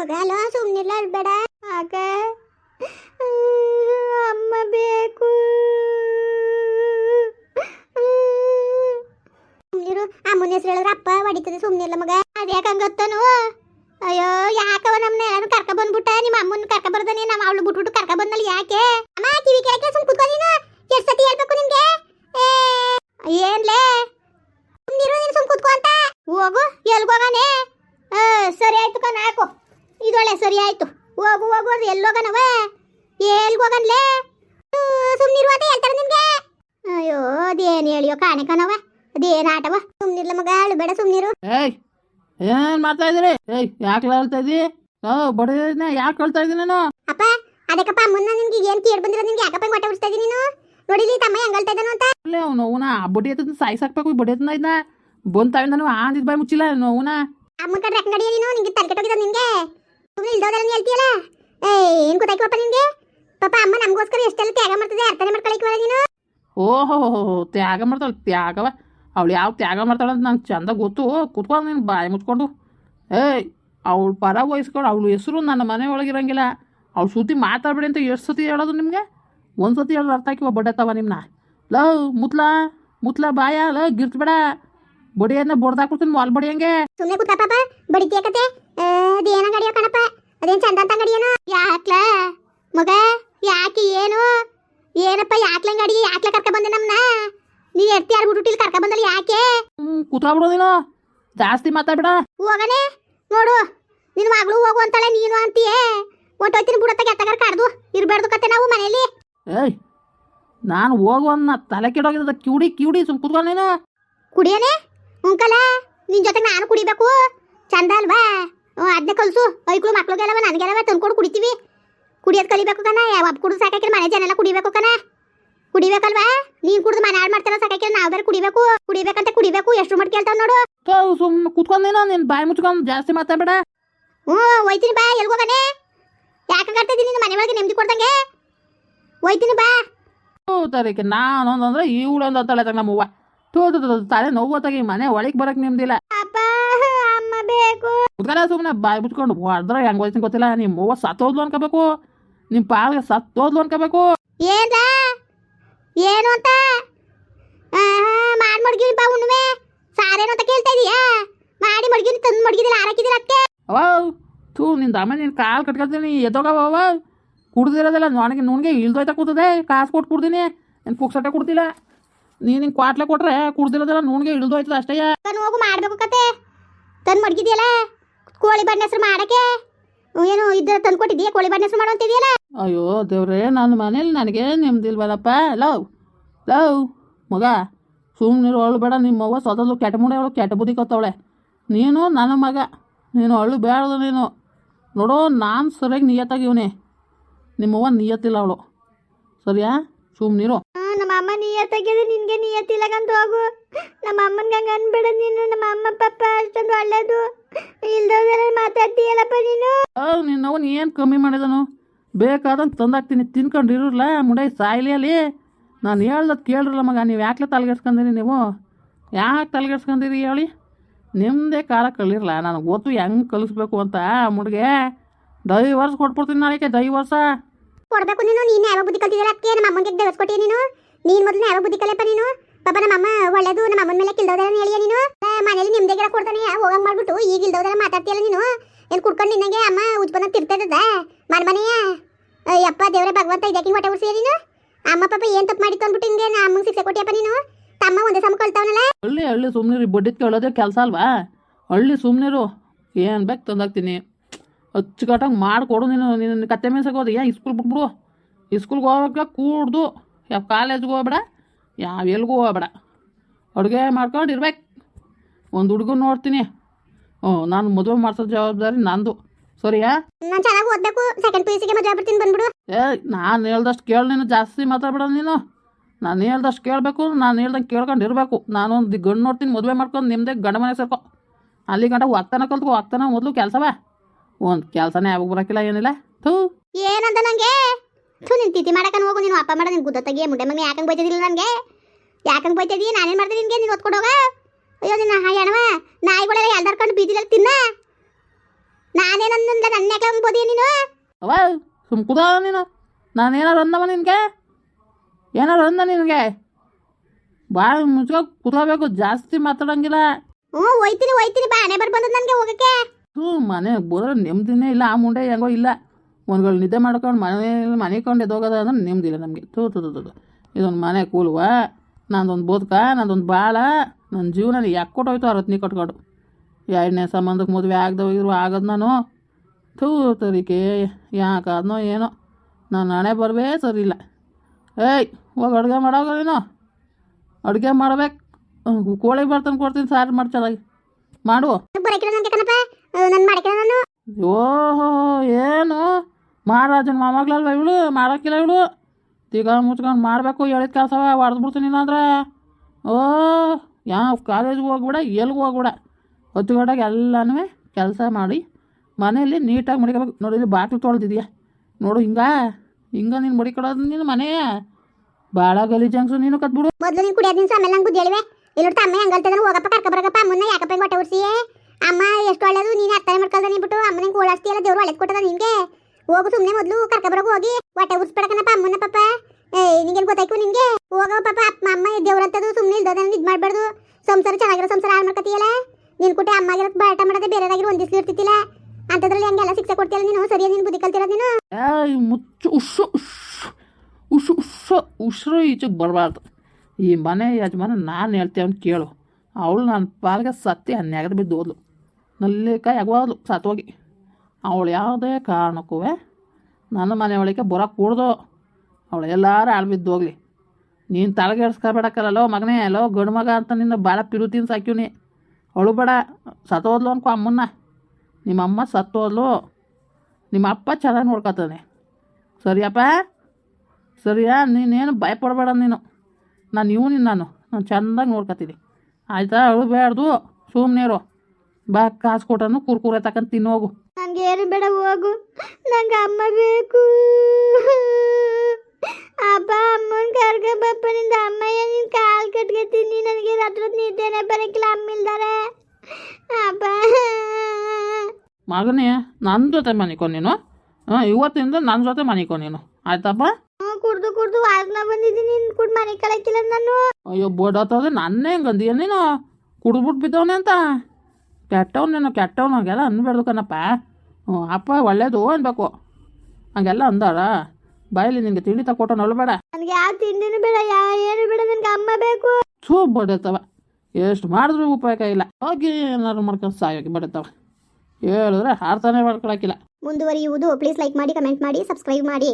ಮಗ ಅಲ್ಲ ಸುಮ್ಮನಿಲ್ಲ ಅಳ್ಬೇಡ ಆಗ ಅಮ್ಮ ಬೇಕು. ಸುಮ್ನಿರು. ಅಮ್ಮನ ಹೆಸರು ಹೇಳಿದ್ರೆ ಅಪ್ಪ ಹೊಡಿತದೆ ಸುಮ್ನಿಲ್ಲ ಮಗ. ಅದ್ಯಾಕ ಹಂಗತ್ತನು ಅಯ್ಯೋ ಯಾಕವ ನಮ್ಮನ್ನ ಎಲ್ಲಾನು ಕರ್ಕ ಬಂದ್ಬಿಟ್ಟ? ನಿಮ್ಮ ಅಮ್ಮನ ಕರ್ಕ ಬರ್ದಾನೆ, ನಾವು ಅವಳು ಬಿಟ್ಬಿಟ್ಟು ಕರ್ಕ ಬಂದಲ್ಲಿ ಯಾಕೆ ಅಮ್ಮ ಕಿವಿ ಕೇಳಕ್ಕೆ ಸುಮ್ ಕುತ್ಕೋ ನೀನು ಎಷ್ಟ್ ಸತಿ ಹೇಳ್ಬೇಕು ನಿಮ್ಗೆ ಏ, ಏನ್ಲೇ ಸುಮ್ನಿರು ನೀನು ಸುಮ್ ಕುತ್ಕೋ ಅಂತ ಹೋಗು ಎಲ್ಗೋಗಾನೆ ಆ, ಸರಿ ಆಯ್ತು ಕಣ ಹಾಕು ಇದೊಳ್ಳೆ ಸರಿ ಆಯ್ತು. ಹೋಗು ಹೋಗು ಅದು ಎಲ್ಲೋಗನವ ಎಲ್ಗೋಗನ್ಲೇ ಹೋಗನ್ಲೇ? ಅಂತ ಹೇಳ್ತಾರೆ ನಿಮ್ಗೆ? ಅಯ್ಯೋ ಅದೇನು ಹೇಳಿಯೋ ಕಾಣೆ ಕಣವ ಅದೇನು ಆಟವ ಸುಮ್ನಿರ್ಲ ಮಗ ಅಳ್ಬೇಡ ಸುಮ್ನಿರು. ಏಯ್ ಏನ್ ಮಾಡ್ತಾ ಇದ್ರಿ ಏಯ್ ಯಾಕೆ ಹೇಳ್ತಾ ಇದ್ದಿ? ಓ ಬಡನ ಯಾಕೆ ಹೇಳ್ತಾ ಇದ್ದೀನಿ ನಾನು? ಅಪ್ಪ ಅದಕ್ಕಪ್ಪ ಮುನ್ನ ನಿನ್ಗೆ ಏನ್ ಕೇಳಿ ಬಂದಿರೋ ನಿನ್ಗೆ ಯಾಕಪ್ಪ ಹೊಟ್ಟೆ ಉಡ್ಸ್ತಾ ಇದೀನಿ ನೀನು? ನೋಡಿಲಿ ತಮ್ಮ ಹೆಂಗ್ ಹೇಳ್ತಾ ಇದ್ದಾನು ಅಂತ. ಅಲ್ಲೇ ಅವ್ನು ಅವನ ಬಡ್ಡಿ ಎತ್ತದ ಸಾಯಿಸಾಕ್ಬೇಕು ಬಡ್ಡಿ ಎತ್ತನ ಇದನ್ನ ಬಂತಾವಿಂದ ನಾನು ಆಂದಿದ್ ಬಾಯಿ ಮುಚ್ಚಿಲ್ಲ ನೋವುನ. ಅಮ್ಮ ಕಡೆ ರೆಕ್ಕ ನಡಿಯ ನೀನು? ನಿಂಗೆ ತಲೆ ಕೆಟ್ಟೋಗಿದ ನಿನ್ಗೆ? ಸುಮ್ಮನೆ ಇಲ್ದೋದಲ್ಲ ನೀ ಹೇಳ್ತೀಯಲ್ಲ? ಏ ಏನು ಗೊತ್ತಾಯ್ಕಪ್ಪ ನಿನಗೆ? ಪಾಪ ಅಮ್ಮ ನಮಗೋಸ್ಕರ ಎಷ್ಟೆಲ್ಲ ತ್ಯಾಗ ಮಾಡ್ತದೆ, ಅರ್ಥನೆ ಮಾಡ್ಕೊಳಕ್ವಲ್ಲ ನೀನು. ಓಹೋ ತ್ಯಾಗ ಮಾಡ್ತಾಳೆ, ತ್ಯಾಗವ. ಅವಳು ಯಾವ ತ್ಯಾಗ ಮಾಡ್ತಾಳೆ ಅಂತ ನಂಗೆ ಚಂದ ಗೊತ್ತು. ಕುತ್ಕೊಂಡು ನೀನು ಬಾಯಿ ಮುಚ್ಕೊಂಡು. ಏಯ್, ಅವಳು ಪರ ವಹಿಸ್ಕೊಂಡು ಅವಳು ಹೆಸರು ನನ್ನ ಮನೆ ಒಳಗಿರಂಗಿಲ್ಲ. ಅವಳು ಸುದ್ದಿ ಮಾತಾಡ್ಬೇಡಿ ಅಂತ ಎಷ್ಟು ಸತಿ ಹೇಳೋದು ನಿಮಗೆ? ಒಂದು ಸತಿ ಹೇಳೋದು ಅರ್ಥ ಹಾಕಿವ ಬಡ್ಡತ್ತವ ನಿಮ್ಮನ್ನ ಲವ್ ಮುತ್ಲಾ ಮುತ್ಲಾ ಬಾಯ ಲ ಗಿರ್ತ್ಬೇಡ. ಬಡಿಯನ್ನ ಬಡ್ದಾಕ್ಬಿಡ್ತೀನಿ ಮಾಲ್ ಬಡಿ ಹಂಗೆ. ಸುಮ್ಮನೆ ಕೂತ ಪಾಪ ಬಡಿತೀಯ ಕತೆ ಅದೇನ ಗಡಿಯೋ ಕಣಪ್ಪ. ಅದೇನ್ ಚಂದ ಅಂತ ಗಡಿಯೋನು ಯಾಕ್ಲ? ಮಗ ಯಾಕೆ ಏನು? ಏನಪ್ಪ ಯಾಕ್ಲೆ ಗಡಿ ಯಾಕ್ಲ ಕರ್ಕ ಬಂದೆ ನಮ್ನ? ಎತ್ತಿ ಯಾರು ಆಡ್ಬಿಟ್ಟು ಇಲ್ಲಿ ಕರ್ಕ ಬಂದಲ್ಲ ಯಾಕೆ? ಹ್ಞೂ ಬಿಡೋ ನೀನು. ಜಾಸ್ತಿ ಮಾತಾಡ್ಬೇಡ. ಹೋಗನೆ ನೋಡು. ನಿನ್ ಮಗಳು ಹೋಗು ಅಂತಾಳೆ ನೀನು ಅಂತೀಯೇ? ಒಟ್ಟೋಯ್ತೀನಿ ಬಿಡತ್ತ ಕೆತ್ತಗಾರ ಕಾಡ್ದು ಇರ್ಬಾರ್ದು ಕತೆ ನಾವು ಮನೇಲಿ. ಏಯ್ ನಾನು ಹೋಗುವನ್ನ ತಲೆ ಕೆಡೋಗಿದ್ದ. ಕಿವುಡಿ ಕಿವುಡಿ ಸುಮ್ ಕೂತ್ಕೊಂಡು ನೀನು. ಕುಡಿಯನೆ ಉಂಕಲ ನಿನ್ ಜೊತೆ ನಾನು ಕುಡಿಬೇಕು. ಚಂದ ಅಲ್ವಾ? ಅದನ್ನ ಕಲ್ಸು. ಐಕ್ಳು ಮಕ್ಳಿಗೆಲ್ಲವ ನನಗೆಲ್ಲವ ತಂದ್ಕೊಂಡು ಕುಡಿತೀವಿ. ಕುಡಿಯೋದ್ ಕಲಿಬೇಕು ಕಣ ಯಾವ ಕುಡಿದು ಸಾಕಾಕಿದ್ರೆ ಮನೆ ಜನ ಎಲ್ಲ ಕುಡಿಬೇಕು ಕಣ. ಕುಡಿಬೇಕಲ್ವಾ? ನೀನ್ ಕುಡಿದು ಮನೆ ಹಾಳು ಮಾಡ್ತಾರ ಸಾಕಾಕಿದ್ರೆ ನಾವು ಬೇರೆ ಕುಡಿಬೇಕು. ಕುಡಿಬೇಕಂತ ಕುಡಿಬೇಕು ಎಷ್ಟು ಮಟ್ ಕೇಳ್ತಾವ ನೋಡು. ಸುಮ್ಮನೆ ಕುತ್ಕೊಂಡೇನೋ ನೀನು ಬಾಯಿ ಮುಚ್ಕೊಂಡು ಜಾಸ್ತಿ ಮಾತಾಡ್ಬೇಡ. ಹ್ಞೂ ಒಯ್ತೀನಿ ಬಾ ಎಲ್ಗೋಗನೆ ಯಾಕೆ ಕಟ್ತಿದ್ದೀನಿ ನಿನ್ನ ಮನೆ ಒಳಗೆ ನೆಮ್ಮದಿ ಕೊಡ್ದಂಗೆ? ಒಯ್ತೀನಿ ಬಾ. ನಾನು ಅಂದ್ರೆ ಇವಳು ಒಂದು ಅಂತಳೆ ನಮ್ಮ ನಮ್ಮವ್ವ ತೂ ತಲೆ ನೋವು ತಗಿ ಮನೆ ಒಳಗೆ ಬರಕ್ ನಿಮ್ದಿಲ್ಲ. ಅಪ್ಪ ಅಮ್ಮ ಬೇಕು. ಸುಮ್ಮನೆ ಬಾಯ್ ಬಿಟ್ಕೊಂಡು ಹೊಡೆದ್ರ ಹೆಂಗ್ ಹೋಯ್ತೀನಿ ಗೊತ್ತಿಲ್ಲ. ನಿಮ್ಮ ಅವ್ವ ಸತ್ತೋದ್ಲು ಅನ್ಕೋಬೇಕು. ನಿಮ್ಮ ಪಾಲ್ಗೆ ಸತ್ತೋದ್ಲು ಅನ್ಕೋಬೇಕು. ಏನ್ಲ ಏನು ಅಂತ? ಮಾಡಿ ಮಡ್ಗಿ ಬಾ ಉಣ್ಮೆ ಸಾರೇನು ಅಂತ ಕೇಳ್ತಾ ಇದೀಯಾ? ಮಾಡಿ ಮಡ್ಗಿರಿ ತಂದು ಮಡ್ಗಿದಿಲ್ಲ ಆರಾಕಿದಿಲ್ಲ ಅದಕ್ಕೆ ಅವ ತೂ ನಿನ್ ದಮ್ಮ ನಿನ್ನ ಕಾಲ್ ಕಟ್ಕೊಳ್ತೀನಿ. ಎದ್ದೋಗವ ಕುಡ್ದಿರೋದಿಲ್ಲ ನನಗೆ ನುಣ್ಗೆ ಇಳ್ದೋಯ್ತಾ ಕೂತದೆ. ಕಾಸು ಕೊಟ್ಟು ಕುಡ್ದೀನಿ. ಏನು ಪುಕ್ಸಟ್ಟೆ ಕೊಡ್ತಿಲ್ಲ. ನೀನು ಹಿಂಗ್ ಕ್ವಾಟ್ಲೆ ಕೊಟ್ರೆ ಕುಡ್ದಿರೋದಿಲ್ಲ ಇಳಿದು ಆಯ್ತದ ಅಷ್ಟೇ. ಹೋಗು ಮಾಡ್ಬೇಕು ಕತೆ. ತನ್ ಮಡ್ಗಿದ್ಯಲ್ಲ? ಕೋಳಿ ಬಣ್ಣ ಹೆಸರು ಮಾಡಕ್ಕೆ? ಏನು ಇದ್ರ ತಂದು ಕೊಟ್ಟಿದ್ದೀಯ ಕೋಳಿ ಬಣ್ಣ ಹೆಸರು ಮಾಡೋ ಅಂತಿದೆಯಲ್ಲ? ಅಯ್ಯೋ ದೇವ್ರೇ ನನ್ನ ಮನೇಲಿ ನನಗೆ ನೆಮ್ಮದಿಲ್ವಲ್ಲಪ್ಪ ಲವ್ ಲವ್. ಮಗ ಸುಮ್ಮನೆ ಅಳು ಬೇಡ. ನಿಮ್ಮ ಮಗ ಸ್ವತಂತ್ರ ಕೆಟ್ಟ ಮುಡಿ ಅವಳು ಕೆಟ್ಟ ಬುದ್ಧಿ ಕತ್ತವಳೆ. ನೀನು ನನ್ನ ಮಗ. ನೀನು ಅಳು ಬೇಡದು ನೀನು. ನೋಡೋ ನಾನು ಸರಿಯಾಗಿ ನಿಯತ್ತಾಗಿವ್ನಿ ನಿಮ್ಮವ್ವ ನಿಯತ್ತಿಲ್ಲ ಅವಳು. ಸರಿಯಾ? ಸುಮ್ಮನಿರು ಅಮ್ಮ ನಿಯತ್ತಾಗಿದೆ ನಿನ್ಗೆ ನಿಯತ್ತಿಲ್ಲಗಂತ ಹೋಗು. ನಮ್ಮ ಅಮ್ಮನ್ಗೆ ಹಂಗ ಅನ್ಬೇಡ ನೀನು ನಮ್ಮ ಅಮ್ಮ ಪಪ್ಪ ಅಷ್ಟೊಂದು ಒಳ್ಳೇದು. ಇಲ್ದೋದ್ರೆ ಮಾತಾಡ್ತೀಯಲ್ಲಪ್ಪ ನೀನು. ನಿನ್ನವನ್ ಏನು ಕಮ್ಮಿ ಮಾಡಿದನು? ಬೇಕಾದಂತ ತಂದಾಕ್ತೀನಿ ತಿನ್ಕೊಂಡು ಇರಲ್ಲ ಮುಂಡೆ ಸಾಯ್ಲಿ ಅಲ್ಲಿ. ನಾನು ಹೇಳ್ದದ್ದು ಕೇಳ್ರಲ್ಲ ಮಗ ನೀವು ಯಾಕೆ ತಲೆಗೆಡ್ಸ್ಕೊಂಡಿರಿ ನೀವು? ಯಾಕೆ ತಲೆಗೆಡ್ಸ್ಕೊಂಡಿರಿ ಹೇಳಿ? ನಿಮ್ಮದೇ ಕಾಲ ಕಳಿರಲ್ಲ ನನಗೆ ಗೊತ್ತು ಹೆಂಗೆ ಕಲಿಸ್ಬೇಕು ಅಂತ ಮುಡ್ಗೆ ಡೈವರ್ಸ್ ಕೊಟ್ಬಿಡ್ತೀನಿ ನಾಳೆಗೆ ವರ್ಷ ಕೊಡ್ಬೇಕು ನೀನು ನೀನು ಯಾವ ಬುದ್ಧಿ ಕಲ್ತಿದ್ದೀರ ಅದಕ್ಕೆ ನಮ್ಮ ಅಮ್ಮನಿಗೆ ನೀನು? ನೀನು ಮೊದಲು ಯಾವ ಬುದ್ಧಿ ಕಲೆಪ್ಪ ನೀನು? ಪಾಪ ನಮ್ಮ ಅಮ್ಮ ಒಳ್ಳೇದು, ನಮ್ಮ ಅಮ್ಮನ ಮೇಲೆ ಕಿಲ್ದೋದಲ್ಲ ಹೇಳಿಯ ನೀನು? ಮನೇಲಿ ನಿಮ್ದೆಗೆಲ್ಲ ಕೊಡ್ತಾನೆ ಹೋಗಂಗ್ ಮಾಡ್ಬಿಟ್ಟು ಈಗ ಇಲ್ದೋದಲ್ಲ ಮಾತಾಡ್ತೀಯಲ್ಲ ನೀನು? ಏನು ಕುಡ್ಕೊಂಡು ನಿನ್ನಂಗೆ ಅಮ್ಮ ಉಜ್ಬನ ತಿರ್ತದ ಮನ್ ಮನೆಯ? ಯಪ್ಪ, ದೇವ್ರೆ, ಭಗವಂತ ಇದಕ್ಕೆ ಹೊಟ್ಟೆ ಉಡ್ಸಿಯ ನೀನು? ಅಮ್ಮ ಪಾಪ ಏನ್ ತಪ್ಪು ಮಾಡಿತ್ತು ಅಂದ್ಬಿಟ್ಟು ಹಿಂಗೆ ಅಮ್ಮಂಗೆ ಶಿಕ್ಷೆ ಕೊಟ್ಟಿಯಪ್ಪ ನೀನು? ತಮ್ಮ ಒಂದೇ ಸಮ ಕಳ್ತಾವನಲ್ಲ? ಹಳ್ಳಿ ಹಳ್ಳಿ ಸುಮ್ಮನೆ ಬಡ್ಡಿದ್ ಕೇಳೋದೇ ಕೆಲಸ ಅಲ್ವಾ? ಹಳ್ಳಿ ಸುಮ್ಮನಿರು ಏನು ಬೇಕು ತಂದಾಕ್ತೀನಿ. ಅಚ್ಚುಕಟ್ಟಾಗಿ ಮಾಡಿಕೊಡು ನೀನು, ನಿನ್ನ ಕತ್ತೆ ಮೇಸಕ್ಕೆ ಹೋದ ಯಾ ಇಸ್ಕೂಲ್ ಬಿಟ್ಬಿಡು. ಇಸ್ಕೂಲ್ಗೆ ಹೋಗೋಕೆ ಕೂಡ್ದು. ಯಾವ ಕಾಲೇಜ್ಗೂ ಹೋಗ್ಬೇಡ ಯಾವ ಎಲ್ಲಿಗೂ ಹೋಗ್ಬೇಡ. ಅಡುಗೆ ಮಾಡ್ಕೊಂಡು ಇರ್ಬೇಕು. ಒಂದು ಹುಡುಗನ ನೋಡ್ತೀನಿ. ಹ್ಞೂ ನಾನು ಮದುವೆ ಮಾಡ್ಸೋ ಜವಾಬ್ದಾರಿ ನಂದು. ಸರಿಯಾ? ನಾನು ಚೆನ್ನಾಗಿ ಓದ್ಬೇಕು ಸೆಕೆಂಡ್ ಪಿ ಯು ಮದುವೆ ಆಗ್ಬಿಡ್ತೀನಿ ಬಂದ್ಬಿಡು. ಏ ನಾನು ಹೇಳ್ದಷ್ಟು ಕೇಳಿ ನೀನು ಜಾಸ್ತಿ ಮಾತಾಡ್ಬೇಡ ನೀನು. ನಾನು ಹೇಳ್ದಷ್ಟು ಕೇಳಬೇಕು ನಾನು ಹೇಳ್ದಂಗೆ ಕೇಳ್ಕೊಂಡು ಇರಬೇಕು. ನಾನು ಒಂದು ಗಂಡು ನೋಡ್ತೀನಿ ಮದುವೆ ಮಾಡ್ಕೊಂಡು ನಿಮ್ಮದೇ ಗಂಡ ಮನೆ ಸೇರ್ಕೊ. ಅಲ್ಲಿ ಗಂಡ ಹೋಗ್ತಾನೆ ಕಲ್ತು ಹೋಗ್ತಾನೆ ಮೊದಲು ಕೆಲಸವೇ. ಒಂದು ಕೆಲಸನೇ ಯಾವಾಗ ಬರೋಕ್ಕಿಲ್ಲ ಏನಿಲ್ಲ. ಥೂ. ಏನಂದ ನಂಗೆ? ಥು ನಿನ್ ತಿಥಿ ಮಾಡಕನ್ ಹೋಗು ನೀನು ಅಪ್ಪ ಮಾಡೋ ನಿನ್ ಗುದ್ದ ತೆಗಿಯ ಮುಂಡೆ. ಮಗ ಯಾಕಂಗೆ ಬೈತಿದಿಲ್ಲ ನನಗೆ? ಯಾಕಂಗೆ ಬೈತದಿ ನಾನೇನು ಮಾಡ್ತೀನಿ ನಿನಗೆ? ನೀನು ಒತ್ಕೊಡೋಗ ಅಯ್ಯೋ ನಿನ್ನ ಹೆಣವ ನಾಯಿಗಳೆಲ್ಲ ಎಲ್ದಾರ್ಕೊಂಡು ಬೀದಿಲಲ್ಲಿ ತಿನ್ನ. ನಾನೇನಂದ ನನ್ನ ಯಾಕೆ ಬೋದಿ ನೀನು? ಅವ ಸುಮ್ ಕುದ ನೀನು. ನಾನೇನಾರು ಅಂದವ ನಿನಗೆ? ಏನಾರು ಅಂದ ನಿನಗೆ? ಭಾಳ ಮುಚ್ಕೊ ಕುತ್ಕೋಬೇಕು ಜಾಸ್ತಿ ಮಾತಾಡಂಗಿಲ್ಲ. ಹ್ಞೂ ಹೋಯ್ತೀನಿ ಹೋಯ್ತೀನಿ ಬಾನೆ ಬರ್ ಬಂದದ ನನಗೆ ಹೋಗಕ್ಕೆ. ಹ್ಞೂ ಮನೆ ಬರೋ ನೆಮ್ಮದಿನೇ ಇಲ್ಲ. ಆ ಮುಂಡೆ ಹೆಂಗೋ ಇಲ್ಲ. ಒಂದ್ಗಳು ನಿದ್ದೆ ಮಾಡ್ಕೊಂಡು ಮನೆ ಕೊಂಡು ಎದ್ದೋಗೋದ ಅಂದ್ರೆ ನೆಮ್ಮದಿಲ್ಲ ನಮಗೆ. ತೂ ತು ತು ಇದೊಂದು ಮನೆ ಕೂಲುವ ನಂದೊಂದು ಬದುಕ ನಂದೊಂದು ಬಾಳ ನನ್ನ ಜೀವನ ಯಾಕೆ ಕೊಟ್ಟೋಯ್ತು ಆ ಕೊಟ್ಕೊಡು ಕಟ್ಕೊಂಡು. ಎರಡನೇ ಸಂಬಂಧಕ್ಕೆ ಮದುವೆ ಆಗದೆ ಹೋಗಿರು ಆಗೋದು ನಾನು ಥೂ ತರಿಕೆ ಯಾಕಾದ್ನೋ ಏನೋ. ನಾನು ಹಣೆ ಬರಬೇ ಸರಿ ಇಲ್ಲ ಏಯ್ ಹೋಗಿ ಅಡುಗೆ ಮಾಡೋಗೇನೋ ಅಡುಗೆ ಮಾಡ್ಬೇಕು. ಕೋಳಿ ಬರ್ತಾನೆ ಕೊಡ್ತೀನಿ ಸಾರು ಮಾಡಿ ಚೆನ್ನಾಗಿ. ಮಾಡು. ಓಹೋ ಏನು. ಮಹಾರಾಜನ ಮೊಮ್ಮಗಳಲ್ವ ಇವಳು? ಮಾಡೋಕ್ಕಿಲ್ಲ ಇವಳು? ತಿಗಾ ಮುಚ್ಕೊಂಡು ಮಾಡಬೇಕು ಹೇಳಿದ ಕೆಲಸವ ಹೊಡೆದ್ಬಿಡ್ತೀನಿ ಇಲ್ಲಾಂದ್ರೆ? ಓ ಯಾವ ಕಾಲೇಜ್ಗೆ ಹೋಗ್ಬಿಡ, ಎಲ್ಗೂ ಹೋಗ್ಬಿಡ? ಹತ್ತು ಗಂಟೆಗೆ ಎಲ್ಲನೂ ಕೆಲಸ ಮಾಡಿ, ಮನೆಯಲ್ಲಿ ನೀಟಾಗಿ ಮಡಿಕೋಬೇಕು. ನೋಡಿ, ಇಲ್ಲಿ ಬಾಟ್ಲು ತೊಳೆದಿದ್ಯಾ? ನೋಡು, ಹಿಂಗ? ಹಿಂಗ ನೀನು ಮಡಿಕೊಡೋದು ನೀನು ಮನೆ? ಭಾಳ ಗಲೀಜಂಗ್ಸು ನೀನು ಕತ್ಬಿಡು ಮೊದಲು ನೀನು ಕುಡಿಯೋದ್ ನಿನ್ಸ ಆಮೇಲೆ ನಂಗೆ ಬುದ್ಧಿ ಹೇಳಿವೆ. ಇಲ್ಲಿ ಅಮ್ಮ ಹೆಂಗೆ ಹೇಳ್ತಿದ್ದಾನೆ ಹೋಗಪ್ಪ, ಕರ್ಕ ಬರಗಪ್ಪ, ಅಮ್ಮನ್ನ ಯಾಕಪ್ಪ ಹೊಟ್ಟೆ ಉರ್ಸಿ ಅಮ್ಮ, ಎಷ್ಟು ಒಳ್ಳೇದು, ನೀನು ಅರ್ಥ ಮಾಡ್ಕೊಳ್ದ ಬಿಟ್ಟು ಅಮ್ಮನಿಗೆ ಓಡಾಡ್ತೀಯಲ್ಲ ದೇವ್ರು ಒಳ್ಳೆದು ಕೊಟ್ಟದ ನಿನ್ಗೆ? ಹೋಗು ಸುಮ್ಮನೆ ಮೊದಲು ಕರ್ಕ ಬರಗು ಹೋಗಿ. ಹೊಟ್ಟೆ ಉರ್ಸ್ಬಿಡಕನಪ್ಪ ಅಮ್ಮನ ಪಾಪ. ಏ ನಿಂಗೇನು ಗೊತ್ತಾಯ್ತು ನಿಂಗೆ? ಹೋಗೋ ಪಾಪ, ಅಪ್ಪ, ಅಮ್ಮ ದೇವ್ರಂತದು ಸುಮ್ಮನೆ ಇಲ್ದೋದ ಇದು ಮಾಡಬಾರ್ದು. ಸಂಸಾರ ಚೆನ್ನಾಗಿರೋ ಸಂಸಾರ ಹಾಳು ಮಾಡ್ಕೊತೀಯಲ್ಲ? ನಿನ್ ಕುಟ್ಟೆ ಅಮ್ಮಾಗಿರೋದು ಬಾಟ ಮಾಡದೆ ಬೇರೆದಾಗಿರೋ ಒಂದಿಸ್ಲು ಇರ್ತಿತ್ತಿಲ್ಲ. ಅಂಥದ್ರಲ್ಲಿ ಹಂಗೆಲ್ಲ ಶಿಕ್ಷೆ ಕೊಡ್ತೀಯಲ್ಲ ನೀನು? ಸರಿಯಾಗಿ ನೀನು ಬುದ್ಧಿ ಕಲ್ತಿರೋದು ನೀನು? ಮುಚ್ಚು ಉಸು ಉಸು ಉಸು ಉಶ್ರು ಈಚೆಗೆ ಬರಬಾರ್ದು. ಈ ಮನೆ ಯಜಮಾನ ನಾನು ಹೇಳ್ತೇವೆ ಅಂತ ಕೇಳು. ಅವಳು ನನ್ನ ಪಾಲ್ಗೆ ಸತ್ತಿ ಹನ್ನೆಗದ ಬಿದ್ದು ಹೋದ್ಲು ನಲ್ಲಿಕಾಯಿ ಆಗೋದ್ಲು ಸತ್ತೋಗಿ ಅವಳು ಯಾವುದೇ ಕಾರಣಕ್ಕೂ ನನ್ನ ಮನೆ ಒಳಗೆ ಬರೋಕೆ ಕೂಡ್ದು. ಅವಳು ಎಲ್ಲರೂ ಆಳು ಬಿದ್ದು ಹೋಗ್ಲಿ. ನೀನು ತಲೆಗೆಡ್ಸ್ಕೊಬೇಡಕ್ಕಲ್ಲೋ ಮಗನೇ ಅಲ್ಲೋ ಗಂಡು ಮಗ ಅಂತ ನಿನ್ನ ಭಾಳ ಪಿರುತಿನ ಸಾಕ್ಯೂನಿ ಅವಳು ಬೇಡ, ಸತ್ತೋದ್ಲು ಅನ್ಕೋ ಅಮ್ಮನ್ನ. ನಿಮ್ಮ ಅಮ್ಮ ಸತ್ತೋದ್ಲು. ನಿಮ್ಮ ಅಪ್ಪ ಚೆನ್ನಾಗಿ ನೋಡ್ಕೊತಾನೆ. ಸರಿಯಪ್ಪ? ಸರಿಯಾ? ನೀನೇನು ಭಯಪಡಬೇಡ ನೀನು. ನಾನು ಇವನಿನ್ ನಾನು. ನಾನು ಚೆಂದಾಗಿ ನೋಡ್ಕೊತೀನಿ. ಆಯಿತಾ? ಅಳಬೇಡ್ದು ಸುಮ್ಮನೆ ಇರು. ಬಾ, ಕಾಸು ಕೊಟ್ಟನು ಕುರ್ಕುರೆ ತಗೊಂಡು ತಿನ್ನೋಗು. ನಂಗೆ ಏನು ಬೇಡ ಹೋಗು. ನಂಗೆ ಅಮ್ಮ ಬೇಕು. ಅಪ್ಪ ಅಮ್ಮನ ಕರ್ಕಬಪ್ಪ ನಿಂದ ಅಮ್ಮಯ್ಯ ನಿನ್ ಕಾಲ್ ಕಟ್ಕೊತೀನಿ. ನನಗೆ ರಾತ್ರಿ ನಿದ್ದೆನೆ ಬರಕಿಲ್ಲ ಅಮ್ಮ ಇಲ್ದಾರೆ. ಅಪ್ಪ ಮಗನೇ ನನ್ನ ಜೊತೆ ಮನಿಕೊ ನೀನು? ಹಾಂ ಇವತ್ತಿಂದ ನನ್ನ ಜೊತೆ ಮನಿಕೊ ನೀನು. ಆಯ್ತಪ್ಪ? ಕುಡ್ದು ಕುಡ್ದು ವಾಸನ ಬಂದಿದ್ದೀನಿ. ನಿನ್ ಕುಡ್ ಮನೆ ಕಳಕಿಲ್ಲ ನಾನು ಅಯ್ಯೋ ಬೋಡತ್ತದ ನನ್ನೇ ಹೆಂಗೆ ಅಂದೀಯ ನೀನು? ಕುಡ್ಬಿಟ್ಟು ಬಿದ್ದವನೆ ಅಂತ. ಕೆಟ್ಟವ್ನು ಕೆಟ್ಟವನು ಹಾಗೆಲ್ಲ ಅನ್ಬೇಡ್ದು ಕಣಪ್ಪ ಹ್ಞೂ ಅಪ್ಪ ಒಳ್ಳೇದು ಅನ್ಬೇಕು. ಹಂಗೆಲ್ಲ ಅಂದಾರ ಬಾಯಲ್ಲಿ ನಿನಗೆ ತಿಂಡಿ ತಕೊಟ್ಟು ನೊಳ್ಬೇಡ ನನಗೆ ಯಾವ ತಿಂಡಿನೂ ಬೇಡ ಯಾ ಏನು ಬೇಡ ನನಗೆ ಅಮ್ಮ ಬೇಕು. ಸೂ ಬಡತವ. ಎಷ್ಟು ಮಾಡಿದ್ರೂ ಉಪಯೋಗ ಇಲ್ಲ. ಹೋಗಿ ಏನಾದ್ರು ಮಾಡ್ಕೊಂಡು ಸಾಯೋಗಿ ಬಡತವ. ಹೇಳಿದ್ರೆ ಹಾರ್ತಾನೆ ಮಾಡ್ಕೊಳಕ್ಕಿಲ್ಲ. ಮುಂದುವರಿಯುವುದು ಪ್ಲೀಸ್ ಲೈಕ್ ಮಾಡಿ ಕಮೆಂಟ್ ಮಾಡಿ ಸಬ್ಸ್ಕ್ರೈಬ್ ಮಾಡಿ.